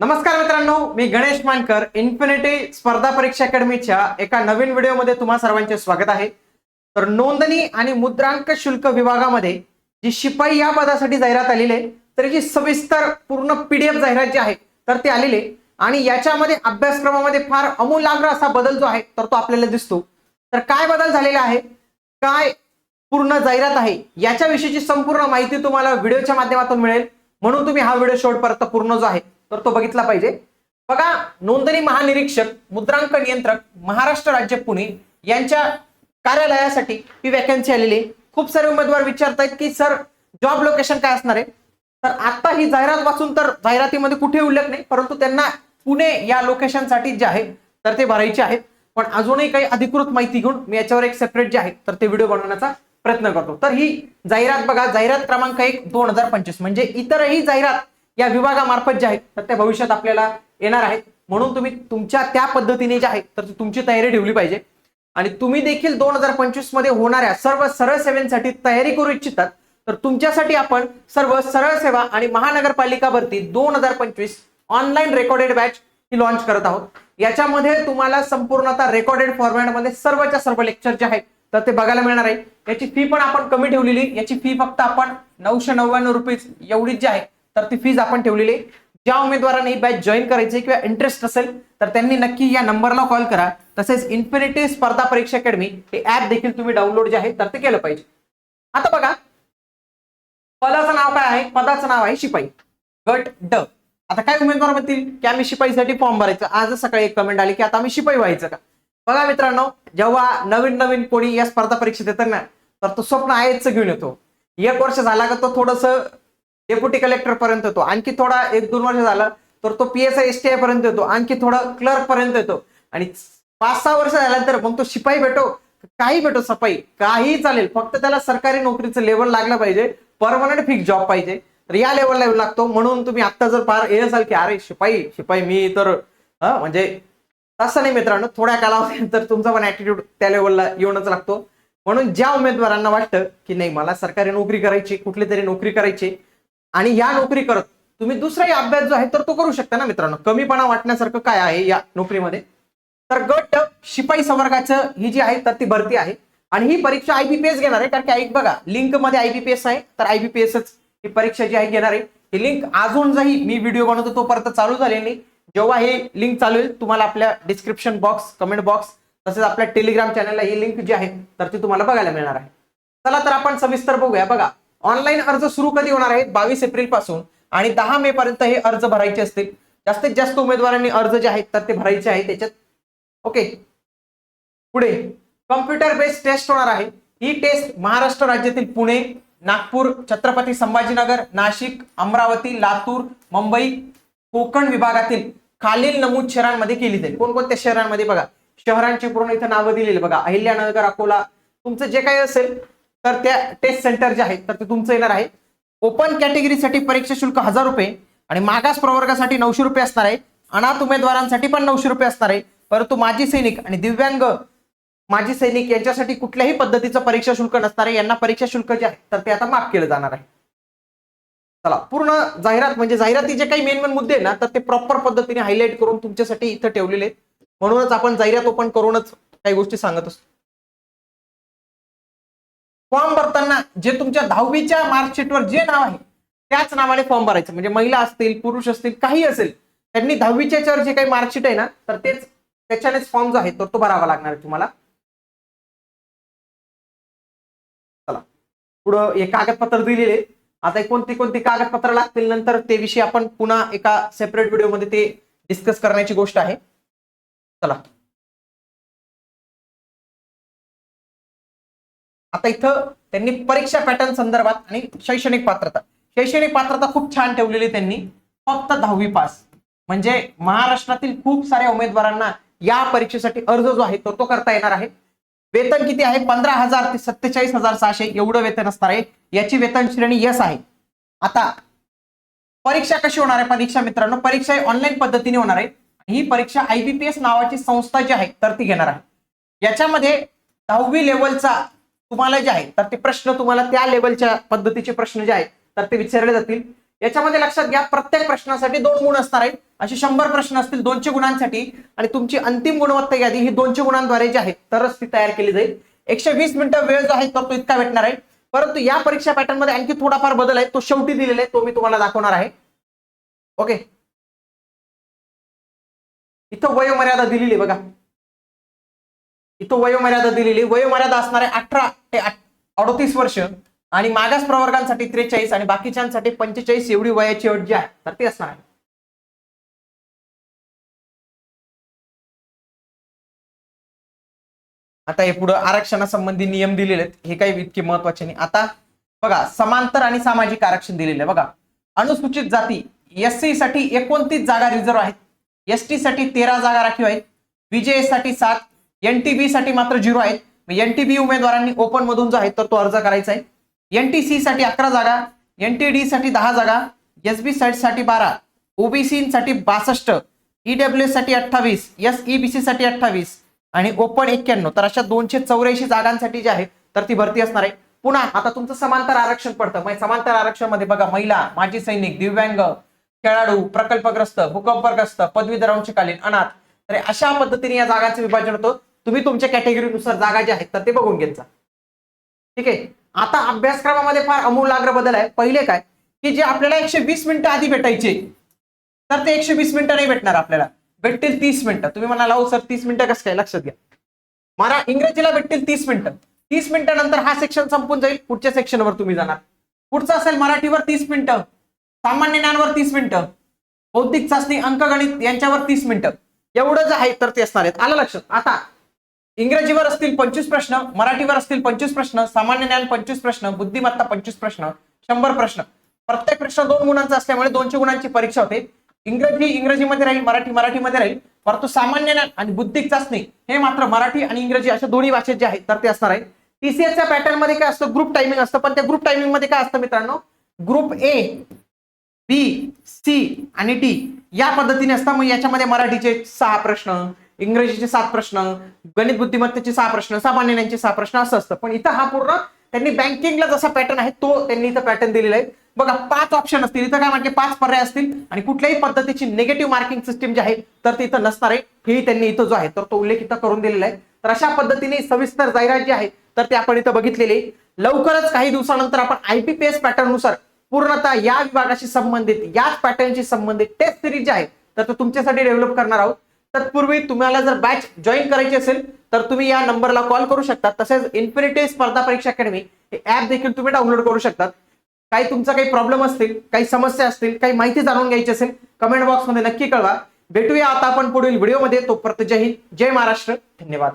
नमस्कार मित्रांनो मी गणेश मानकर इन्फिनिटी स्पर्धा परीक्षा अकॅडमीच्या एका नवीन व्हिडिओमध्ये तुम्हा सर्वांचे स्वागत आहे. तर नोंदणी आणि मुद्रांक शुल्क विभागामध्ये जी शिपाई या पदासाठी जाहिरात आलेली आहे तर जी सविस्तर पूर्ण पीडीएफ जाहिरात जी आहे तर ती आलेली आहे. आणि याच्यामध्ये अभ्यासक्रमामध्ये फार अमूलाग्र असा बदल जो आहे तर तो आपल्याला दिसतो. तर काय बदल झालेला आहे काय पूर्ण जाहिरात आहे याच्याविषयीची संपूर्ण माहिती तुम्हाला व्हिडिओच्या माध्यमातून मिळेल. म्हणून तुम्ही हा व्हिडिओ शेवटपर्यंत पूर्ण जो आहे तर तो बघितला पाहिजे. बघा नोंदणी महानिरीक्षक मुद्रांक नियंत्रक महाराष्ट्र राज्य पुणे यांच्या कार्यालयासाठी ही वॅकन्सी आलेली आहे. खूप सारे उमेदवार विचारतायत की सर जॉब लोकेशन काय असणार आहे? तर आता ही जाहिरात वाचून तर जाहिरातीमध्ये कुठे उल्लेख नाही परंतु त्यांना पुणे या लोकेशनसाठी जे आहे तर ते भरायचे आहेत पण अजूनही काही अधिकृत माहिती घेऊन मी याच्यावर एक सेपरेट जे आहे तर ते व्हिडिओ बनवण्याचा प्रयत्न करतो. तर ही जाहिरात बघा जाहिरात क्रमांक एक दोन हजार पंचवीस. म्हणजे इतरही जाहिरात या विभागामार्फत जे आहेत तर त्या भविष्यात आपल्याला येणार आहेत. म्हणून तुम्ही तुमच्या त्या पद्धतीने जे आहे तर तुमची तयारी ठेवली पाहिजे. आणि तुम्ही देखील दोन हजार पंचवीसमध्ये होणाऱ्या सर्व सरळ सेवेसाठी तयारी करू इच्छितात तर तुमच्यासाठी आपण सर्व सरळ सेवा आणि महानगरपालिका भरती दोन हजार पंचवीस ऑनलाईन रेकॉर्डेड बॅच ही लॉन्च करत आहोत. याच्यामध्ये तुम्हाला संपूर्णतः रेकॉर्डेड फॉर्मॅटमध्ये सर्वच्या सर्व लेक्चर जे आहेत तर ते बघायला मिळणार आहे. याची फी पण आपण कमी ठेवलेली याची फी फक्त आपण नऊशे नव्याण्णव रुपीज एवढीच जी आहे तर ती फीज आपण ठेवलेली आहे. ज्या उमेदवारांनी ही बॅच जॉईन करायची किंवा इंटरेस्ट असेल तर त्यांनी नक्की या नंबरला कॉल करा. तसेच इन्फिनिटी स्पर्धा परीक्षा अकॅडमी हे ऍप देखील तुम्ही डाउनलोड जे आहे तर ते केलं पाहिजे. आता बघा पदाचं नाव काय आहे? पदाचं नाव आहे शिपाई. गट ड. आता काय उमेदवार म्हणतील? की आम्ही शिपाईसाठी फॉर्म भरायचं. आज सकाळी एक कमेंट आली की आता आम्ही शिपाई व्हायचं का? बघा मित्रांनो जेव्हा नवीन नवीन कोणी या स्पर्धा परीक्षा देतात ना तर तो स्वप्न आहेच घेऊन येतो. एक वर्ष झाला का तो थोडस डेप्युटी कलेक्टर पर्यंत येतो. आणखी थोडा एक दोन वर्ष झालं तर तो P S I S T I पर्यंत येतो. आणखी थोडं क्लर्क पर्यंत येतो. आणि पाच सहा वर्ष झाल्यानंतर मग तो शिपाई भेटो. काही भेटो सफाई. काही चालेल. फक्त त्याला सरकारी नोकरीचं लेवल लागलं पाहिजे. परमनंट फिक्स जॉब पाहिजे. तर या लेवलला येऊ लागतो. म्हणून तुम्ही आता जर फार हे असाल की अरे शिपाई शिपाई मी तर म्हणजे तसं नाही मित्रांनो. थोड्या कालावधीनंतर तुमचा पण ऍटिट्यूड त्या लेवलला येऊनच लागतो. म्हणून ज्या उमेदवारांना वाटतं की नाही मला सरकारी नोकरी करायची कुठली तरी नोकरी करायची आणि या नोकरी करत तुम्ही दुसराही अभ्यास जो आहे तर तो करू शकता ना मित्रांनो. कमीपणा वाटण्यासारखं काय आहे या नोकरीमध्ये? तर गट शिपाई संवर्गाचं ही जी आहे तर ती भरती आहे. आणि ही परीक्षा आयबीपीएस घेणार आहे कारण की ऐक बघा लिंकमध्ये आयबीपीएस आहे तर आयबीपीएसच ही परीक्षा जी आहे घेणार आहे. ही लिंक अजून जाही मी व्हिडिओ बनवतो तोपर्यंत चालू झाले नाही. जेव्हा हे लिंक चालू होईल तुम्हाला आपल्या डिस्क्रिप्शन बॉक्स कमेंट बॉक्स तसेच आपल्या टेलिग्राम चॅनलला ही लिंक जी आहे तर ती तुम्हाला बघायला मिळणार आहे. चला तर आपण सविस्तर बघूया. बघा ऑनलाईन अर्ज सुरू कधी होणार आहेत? बावीस एप्रिलपासून. आणि दहा मे पर्यंत हे अर्ज भरायचे असतील. जास्तीत जास्त उमेदवारांनी अर्ज जे आहेत तर ते भरायचे आहे त्याच्यात. ओके. पुढे. कम्प्युटर बेस्ड टेस्ट होणार आहे. ही टेस्ट महाराष्ट्र राज्यातील पुणे नागपूर छत्रपती संभाजीनगर नाशिक अमरावती लातूर मुंबई कोकण विभागातील खालील नमूद शहरांमध्ये केली जाईल. कोणकोणत्या शहरांमध्ये? बघा. शहरांची पूर्ण इथं नावं दिलेली बघा. अहिल्यानगर अकोला. तुमचं जे काही असेल तर त्या टेस्ट सेंटर जे आहेत तर ते तुमचं येणार आहे. ओपन कॅटेगरीसाठी परीक्षा शुल्क हजार रुपये आणि मागास प्रवर्गासाठी नऊशे रुपये असणार आहे. अनाथ उमेदवारांसाठी पण नऊशे रुपये असणार आहे. परंतु माजी सैनिक आणि दिव्यांग माजी सैनिक यांच्यासाठी कुठल्याही पद्धतीचं परीक्षा शुल्क नसणार आहे. यांना परीक्षा शुल्क जे आहे तर ते आता माफ केलं जाणार आहे. चला पूर्ण जाहिरात म्हणजे जाहिराती जे काही मेन मेन मुद्दे आहे ना तर ते प्रॉपर पद्धतीने हायलाईट करून तुमच्यासाठी इथं ठेवलेले आहेत. म्हणूनच आपण जाहिरात ओपन करूनच काही गोष्टी सांगत असतो. फॉर्म भरताना जे तुमच्या दहावीच्या मार्कशीटवर जे नाव आहे त्याच नावाने फॉर्म भरायचं. म्हणजे महिला असतील पुरुष असतील काही असेल त्यांनी दहावीच्या याच्यावर जे काही मार्कशीट आहे ना तर तेच त्याच्यानेच फॉर्म जो आहे तर तो भरावा लागणार आहे तुम्हाला. चला. पुढं हे कागदपत्र दिलेले. आता कोणती कोणती कागदपत्र लागतील नंतर ते विषयी आपण पुन्हा एका सेपरेट व्हिडिओमध्ये ते डिस्कस करण्याची गोष्ट आहे. चला. आता इथं त्यांनी परीक्षा पॅटर्न संदर्भात आणि शैक्षणिक पात्रता. शैक्षणिक पात्रता खूप छान ठेवलेली त्यांनी. फक्त दहावी पास म्हणजे महाराष्ट्रातील खूप साऱ्या उमेदवारांना या परीक्षेसाठी अर्ज जो आहे तो तो करता येणार आहे. वेतन किती आहे? पंधरा हजार ते सत्तेचाळीस हजार सहाशे एवढं वेतन असणार आहे. याची वेतन श्रेणी यस आहे. आता परीक्षा कशी होणार आहे परीक्षा मित्रांनो? परीक्षा ऑनलाईन पद्धतीने होणार आहे. ही परीक्षा आयबीपीएस नावाची संस्था जी आहे तर ती घेणार आहे. याच्यामध्ये दहावी लेवलचा तुम्हाला जे आहे तर ते प्रश्न तुम्हाला त्या लेवलच्या पद्धतीचे प्रश्न जे आहेत तर ते विचारले जातील. याच्यामध्ये लक्षात घ्या प्रत्येक प्रश्नासाठी दोन गुण असणार आहेत. असे शंभर प्रश्न असतील दोनशे गुणांसाठी आणि तुमची अंतिम गुणवत्ता यादी ही दोनशे गुणांद्वारे जी आहे तरच ती तयार केली जाईल. एकशे वीस मिनिटं वेळ जो आहे तर तो इतका भेटणार आहे. परंतु या परीक्षा पॅटर्नमध्ये आणखी थोडाफार बदल आहे तो शेवटी दिलेला आहे तो मी तुम्हाला दाखवणार आहे. ओके? इथं वयोमर्यादा दिलेली बघा. इथं वयोमर्यादा दिलेली वयोमर्यादा असणार आहे अठरा ते अडतीस वर्ष आणि मागास प्रवर्गांसाठी त्रेचाळीस आणि बाकीच्यांसाठी पंचेचाळीस एवढी वयाची अट जी आहे तर ती असणार आहे. आता हे पुढे आरक्षणासंबंधी नियम दिलेले आहेत हे काही इतके महत्त्वाचे नाही. आता बघा समांतर आणि सामाजिक आरक्षण दिलेले आहे. बघा अनुसूचित जाती एस सी साठी एकोणतीस जागा रिझर्व्ह आहेत. एस टी साठी तेरा जागा राखीव आहेत. बीजेएससाठी सात एनटीबी साठी मात्र झिरो आहेत. एनटीबी उमेदवारांनी ओपन मधून जो आहे तर तो अर्ज करायचा आहे. एनटीसी साठी अकरा जागा एनटीडी साठी दहा जागा एसबी साठी बारा ओबीसी साठी बासष्ट ईडब्ल्यू साठी अठ्ठावीस एस ईबीसी साठी अठ्ठावीस आणि ओपन एक्क्याण्णव. तर अशा दोनशे चौऱ्याऐंशी जागांसाठी जे आहे तर ती भरती असणार आहे. पुन्हा आता तुमचं समांतर आरक्षण पडतं. समांतर आरक्षणमध्ये बघा महिला माजी सैनिक दिव्यांग खेळाडू प्रकल्पग्रस्त भूकंपग्रस्त पदवीधर कालीन अनाथ. तर अशा पद्धतीने या जागांचं विभाजन होतं. तुम्ही तुमच्या कॅटेगरीनुसार जागा ज्या आहेत तर ते बघून घ्यायचा ठीक आहे? आता अभ्यासक्रमामध्ये फार अमूलाग्र बदल आहे. पहिले काय? की जे आपल्याला एकशे वीस मिनिटं आधी भेटायचे तर ते एकशे वीस मिनिटं नाही भेटणार आपल्याला. भेटतील तीस मिनिटं. तुम्ही म्हणाला हो सर तीस मिनिटं कसं काय? लक्षात घ्या. मला इंग्रजीला भेटतील तीस मिनिटं. तीस मिनिटानंतर हा सेक्शन संपून जाईल. पुढच्या सेक्शनवर तुम्ही जाणार. पुढचं असेल मराठीवर तीस मिनिटं. सामान्य ज्ञानवर तीस मिनिटं. बौद्धिक चाचणी अंकगणित यांच्यावर तीस मिनिटं. एवढं जे आहे तर ते असणार आहेत. आलं लक्षात? आता इंग्रजीवर असतील पंचवीस प्रश्न मराठीवर असतील पंचवीस प्रश्न सामान्य ज्ञान पंचवीस प्रश्न बुद्धिमत्ता पंचवीस प्रश्न शंभर प्रश्न. प्रत्येक प्रश्न दोन गुणांचा असल्यामुळे दोनशे गुणांची परीक्षा होते. इंग्रजी इंग्रजीमध्ये राहील मराठी मराठीमध्ये राहील परंतु सामान्य ज्ञान आणि बुद्धिक चाचणी हे मात्र मराठी आणि इंग्रजी अशा दोन्ही भाषेत जे आहेत तर ते असणार आहे. टीसीएसच्या पॅटर्नमध्ये काय असतं? ग्रुप टायमिंग असतं. पण त्या ग्रुप टायमिंगमध्ये काय असतं मित्रांनो? ग्रुप ए बी सी आणि डी या पद्धतीने असतं. मग याच्यामध्ये मराठीचे सहा प्रश्न इंग्रजीचे सात प्रश्न गणित बुद्धिमत्तेचे सहा प्रश्न सामान्य ज्ञानचे सहा प्रश्न असं असतं. पण इथं हा पूर्ण त्यांनी बँकिंगला जसा पॅटर्न आहे तो त्यांनी इथं पॅटर्न दिलेला आहे. बघा पाच ऑप्शन असतील. इथं काय म्हणजे पाच पर्याय असतील. आणि कुठल्याही पद्धतीची निगेटिव्ह मार्किंग सिस्टीम जी आहे तर ती इथं नसणार आहे. हे त्यांनी इथं जो आहे तर तो उल्लेख इथं करून दिलेला आहे. तर अशा पद्धतीने सविस्तर जाहिरात जी आहे तर ते आपण इथं बघितलेली लवकरच काही दिवसानंतर आपण आयपीपीएस पॅटर्ननुसार पूर्णतः या विभागाशी संबंधित याच पॅटर्नशी संबंधित टेस्ट सिरीज जे आहे तर तो तुमच्यासाठी डेव्हलप करणार आहोत. तत्पूर्वी तुम्हाला जर बॅच जॉईन करायची असेल तर तुम्ही या नंबरला कॉल करू शकता. तसेच इन्फिनिटी स्पर्धा परीक्षा अकॅडमी हे ऍप देखील तुम्ही डाउनलोड करू शकतात काही तुमचा काही प्रॉब्लेम असतील काही समस्या असतील काही माहिती जाणून घ्यायची असेल कमेंट बॉक्समध्ये नक्की कळवा. भेटूया आता आपण पुढील व्हिडिओमध्ये तो जय हिंद जय महाराष्ट्र. धन्यवाद.